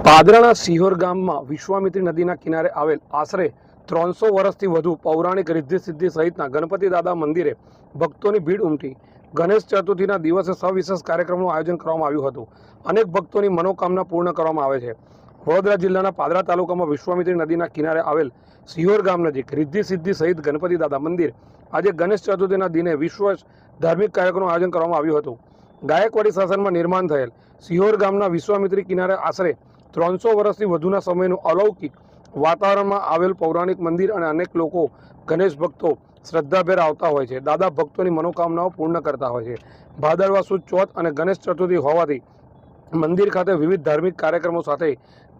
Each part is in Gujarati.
પાદરાના સિહોર ગામમાં વિશ્વામિત્રી નદીના કિનારે આવેલ આશરે ત્રણસો વર્ષથી વધુ પૌરાણિક રિદ્ધિ સિદ્ધિ સહિતના ગણપતિ દાદા મંદિરે ભક્તોની ભીડ ઉમટી. ગણેશ ચતુર્થીના દિવસે સવિશેષ કાર્યક્રમનું આયોજન કરવામાં આવ્યું હતું. અનેક ભક્તોની મનોકામના પૂર્ણ કરવામાં આવે છે. વડોદરા જિલ્લાના પાદરા તાલુકામાં વિશ્વામિત્રી નદીના કિનારે આવેલ સિહોર ગામ નજીક રિદ્ધિ સિદ્ધિ સહિત ગણપતિ દાદા મંદિર આજે ગણેશ ચતુર્થીના દિને વિશ્વ ધાર્મિક કાર્યક્રમનું આયોજન કરવામાં આવ્યું હતું. ગાયકવાડી શાસનમાં નિર્માણ થયેલ સિહોર ગામના વિશ્વામિત્રી કિનારે આશરે ત્રણસો વર્ષથી વધુના સમયનું અલૌકિક વાતાવરણમાં આવેલ પૌરાણિક મંદિર અને અનેક લોકો ગણેશ ભક્તો શ્રદ્ધાભેર આવતા હોય છે. દાદા ભક્તોની મનોકામનાઓ પૂર્ણ કરતા હોય છે. ભાદરવા સુદ, ચોથ અને ગણેશ ચતુર્થી હોવાથી મંદિર ખાતે વિવિધ ધાર્મિક કાર્યક્રમો સાથે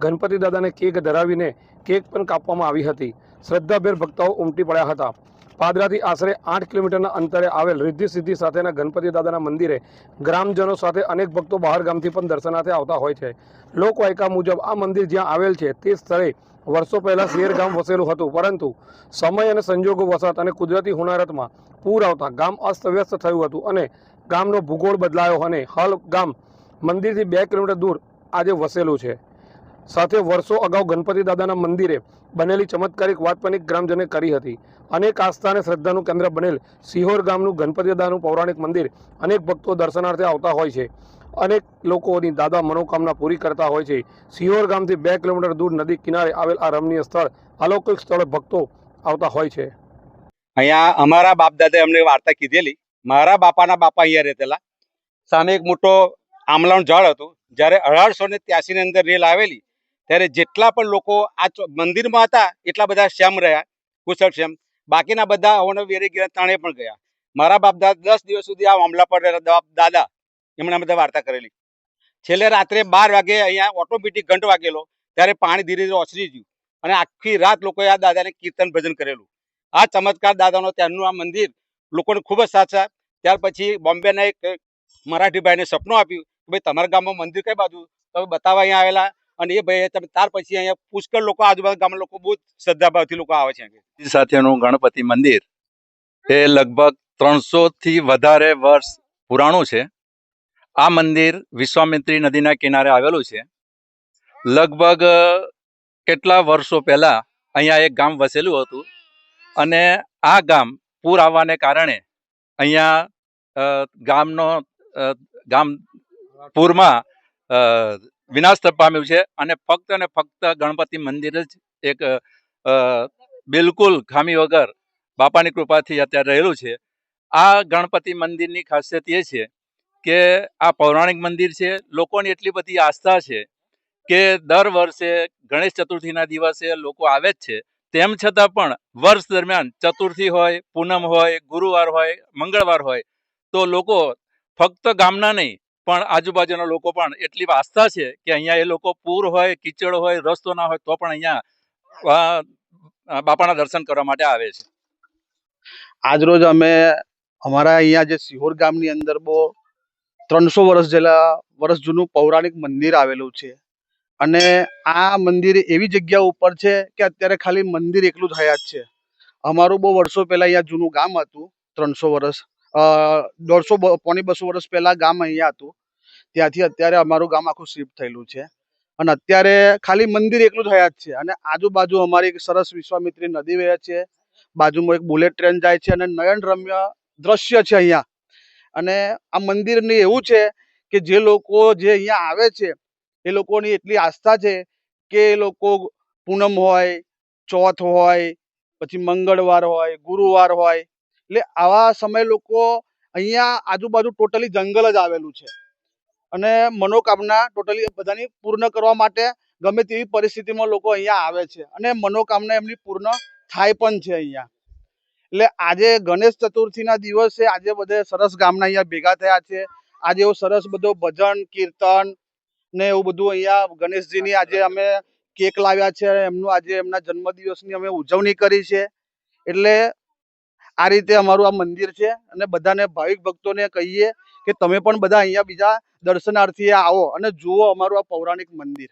ગણપતિ દાદાને કેક ધરાવીને કેક પણ કાપવામાં આવી હતી. શ્રદ્ધાભેર ભક્તો ઉમટી પડ્યા હતા. પાદરાથી આશરે આઠ કિલોમીટરના અંતરે આવેલ રિદ્ધિ સિદ્ધિ સાથેના ગણપતિ દાદાના મંદિરે ગ્રામજનો સાથે અનેક ભક્તો બહાર ગામથી પણ દર્શનાર્થે આવતા હોય છે. લોકવાયકા મુજબ આ મંદિર જ્યાં આવેલ છે તે સ્થળે વર્ષો પહેલા શેર ગામ વસેલું હતું, પરંતુ સમય અને સંજોગો વસાત અને કુદરતી હોનારતમાં પૂર આવતા ગામ અસ્તવ્યસ્ત થયું હતું અને ગામનો ભૂગોળ બદલાયો અને હાલ ગામ મંદિરથી બે કિલોમીટર દૂર આજે વસેલું છે. સાથે વર્ષો અગાઉ ગણપતિ દાદાના મંદિરે બનેલી ચમત્કારિક વાત પણ એક ગ્રામજને કરી હતી. અનેક આસ્થા અને શ્રદ્ધાનું કેન્દ્ર બનેલ સિહોર ગામનું ગણપતિ દાદાનું પૌરાણિક મંદિર અનેક ભક્તો દર્શનાર્થે આવતા હોય છે. અનેક લોકોની દાદા મનોકામના પૂરી કરતા હોય છે. સિહોર ગામથી બે કિલોમીટર દૂર નદી કિનારે આવેલ આ રમણીય સ્થળ અલૌકિક સ્થળે ભક્તો આવતા હોય છે. અહીંયા અમારા બાપ દાદાએ અમને વાર્તા કીધેલી. મારા બાપાના બાપા અહીંયા રહેતેલા. સામે એક મોટો આમલાનું ઝાડ હતું. જ્યારે અઢારસો ને ત્યાસી ની અંદર રેલ આવેલી ત્યારે જેટલા પણ લોકો આ મંદિરમાં હતા, એટલા બધા શ્યામ રહ્યા, કુશળ શ્યામ. બાકીના બધા અવને વેરે ગયા તાણે પણ ગયા. મારા બાપ દાદા દસ દિવસ સુધી આ મામલા પર રહેલા દાદા, એમણે બધા વાર્તા કરેલી. છેલ્લે રાત્રે બાર વાગે અહીંયા ઓટોમેટિક ઘંટ વાગેલો, ત્યારે પાણી ધીરે ધીરે ઓસરી ગયું અને આખી રાત લોકોએ આ દાદાને કીર્તન ભજન કરેલું. આ ચમત્કાર દાદાનો ત્યારનું આ મંદિર લોકોને ખૂબ જ સાચા. ત્યાર પછી બોમ્બેના એક મરાઠી ભાઈને સપનું આપ્યું કે, ભાઈ, તમારા ગામમાં મંદિર કઈ બાજુ? તમે બતાવવા અહીંયા આવેલા અને એ ભાઈ તમે ત્યાર પછી અહીંયા પુષ્કળ લોકો આજુબાજુ ગામના લોકો બહુ શ્રદ્ધાભાવથી લોકો આવે છે સાથેનું ગણપતિ મંદિર એ લગભગ ત્રણસો થી વધારે વર્ષ પુરાણું છે. આ મંદિર વિશ્વામિત્રી નદીના કિનારે આવેલું છે. લગભગ કેટલા વર્ષો પહેલા અહીંયા એક ગામ વસેલું હતું અને આ ગામ પૂર આવવાને કારણે અહીંયા ગામનો ગામ પૂરમાં વિનાશ પામ્યું છે અને ફક્ત અને ફક્ત ગણપતિ મંદિર જ એક બિલકુલ ખામી વગર બાપાની કૃપાથી અત્યારે રહેલું છે. આ ગણપતિ મંદિરની ખાસિયત એ છે કે આ પૌરાણિક મંદિર છે. લોકોની એટલી બધી આસ્થા છે કે દર વર્ષે ગણેશ ચતુર્થીના દિવસે લોકો આવે જ છે. તેમ છતાં પણ વર્ષ દરમિયાન ચતુર્થી હોય, પૂનમ હોય, ગુરુવાર હોય, મંગળવાર હોય તો લોકો ફક્ત ગામના નહીં પણ આજુબાજુના લોકો પણ એટલી આસ્થા છે કે અહીંયા એ લોકો પૂર હોય, કીચડ હોય રસ્તો ના હોય, તો પણ અહીંયા બાપાના દર્શન કરવા માટે આવે છે. આજરોજ અમે અમારા અહીંયા જે સિહોર ગામની અંદર બહુ ત્રણસો વર્ષ જેલા, વર્ષ જૂનું પૌરાણિક મંદિર આવેલું છે. અને આ મંદિર એવી જગ્યા ઉપર છે કે અત્યારે ખાલી મંદિર એકલું જ હયાત છે. અમારું બહુ વર્ષો પહેલા અહીંયા જૂનું ગામ હતું, ત્રણસો વર્ષ. દોઢસો પોણી બસો વર્ષ પહેલા ગામ અહીંયા હતું. ત્યાંથી અત્યારે અમારું ગામ આખું શિફ્ટ થયેલું છે. અને અત્યારે ખાલી મંદિર એકલું જ છે. અને આજુબાજુ અમારી એક સરસ વિશ્વામિત્રી નદી વહે છે. બાજુમાં એક બુલેટ ટ્રેન જાય છે અને નયન રમ્ય દ્રશ્ય છે અહીંયા. અને આ મંદિરને એવું છે કે જે લોકો જે અહીંયા આવે છે, એ લોકોની એટલી આસ્થા છે કે એ લોકો પૂનમ હોય, ચોથ હોય, પછી મંગળવાર હોય, ગુરુવાર હોય એટલે આવા સમય લોકો અહીંયા આજુબાજુ ટોટલી જંગલ જ આવેલું છે. અને મનોકામના ટોટલી બધાની પૂર્ણ કરવા માટે ગમે તેવી પરિસ્થિતિમાં લોકો અહીંયા આવે છે. અને મનોકામના એમની પૂર્ણ થાય પણ છે અહીંયા. એટલે આજે ગણેશ ચતુર્થીના દિવસે આજે બધે સરસ ગામના અહીંયા ભેગા થયા છે. આજે એવું સરસ બધો ભજન, કીર્તન ને એવું બધું અહીંયા ગણેશજીની આજે અમે કેક લાવ્યા છે. એમનું આજે એમના જન્મદિવસની અમે ઉજવણી કરી છે. એટલે આ રીતે અમારું આ મંદિર છે અને બધાને ભાવિક ભક્તોને કહીએ કે તમે પણ બધા અહીંયા બીજા દર્શનાર્થીએ આવો અને જુઓ અમારું આ પૌરાણિક મંદિર.